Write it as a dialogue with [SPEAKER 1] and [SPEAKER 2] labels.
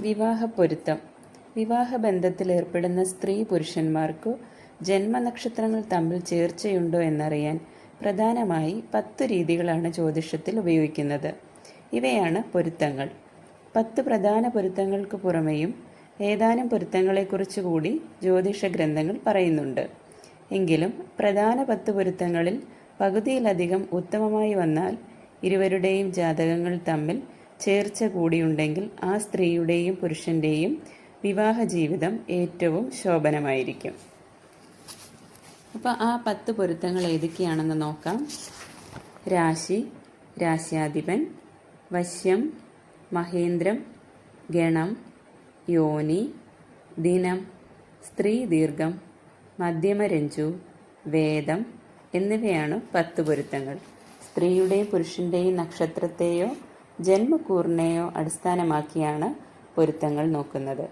[SPEAKER 1] വിവാഹ പൊരുത്തം വിവാഹ ബന്ധത്തിൽ ഏർപ്പെടുന്ന സ്ത്രീ പുരുഷന്മാർക്കു ജന്മനക്ഷത്രങ്ങൾ തമ്മിൽ ചേർച്ചയുണ്ടോ എന്നറിയാൻ പ്രധാനമായി പത്ത് രീതികളാണ് ജ്യോതിഷത്തിൽ ഉപയോഗിക്കുന്നത്. ഇവയാണ് പൊരുത്തങ്ങൾ. പത്ത് പ്രധാന പൊരുത്തങ്ങൾക്ക് പുറമെയും ഏതാനും പൊരുത്തങ്ങളെക്കുറിച്ച് കൂടി ജ്യോതിഷ ഗ്രന്ഥങ്ങൾ പറയുന്നുണ്ട്. എങ്കിലും പ്രധാന പത്ത് പൊരുത്തങ്ങളിൽ പകുതിയിലധികം ഉത്തമമായി വന്നാൽ ഇരുവരുടെയും ജാതകങ്ങൾ തമ്മിൽ ചേർച്ച കൂടിയുണ്ടെങ്കിൽ ആ സ്ത്രീയുടെയും പുരുഷന്റെയും വിവാഹ ജീവിതം ഏറ്റവും ശോഭനമായിരിക്കും. അപ്പോൾ ആ പത്ത് പൊരുത്തങ്ങൾ ഏതൊക്കെയാണെന്ന് നോക്കാം. രാശി രാശ്യാധിപൻ വശ്യം മഹേന്ദ്രം ഗണം യോനി ദിനം സ്ത്രീ ദീർഘം മധ്യമരഞ്ജു വേദം എന്നിവയാണ് പത്ത് പൊരുത്തങ്ങൾ. സ്ത്രീയുടെയും പുരുഷന്റെയും നക്ഷത്രത്തെയോ ജന്മക്കൂറിനെയോ അടിസ്ഥാനമാക്കിയാണ് പൊരുത്തങ്ങൾ നോക്കുന്നത്.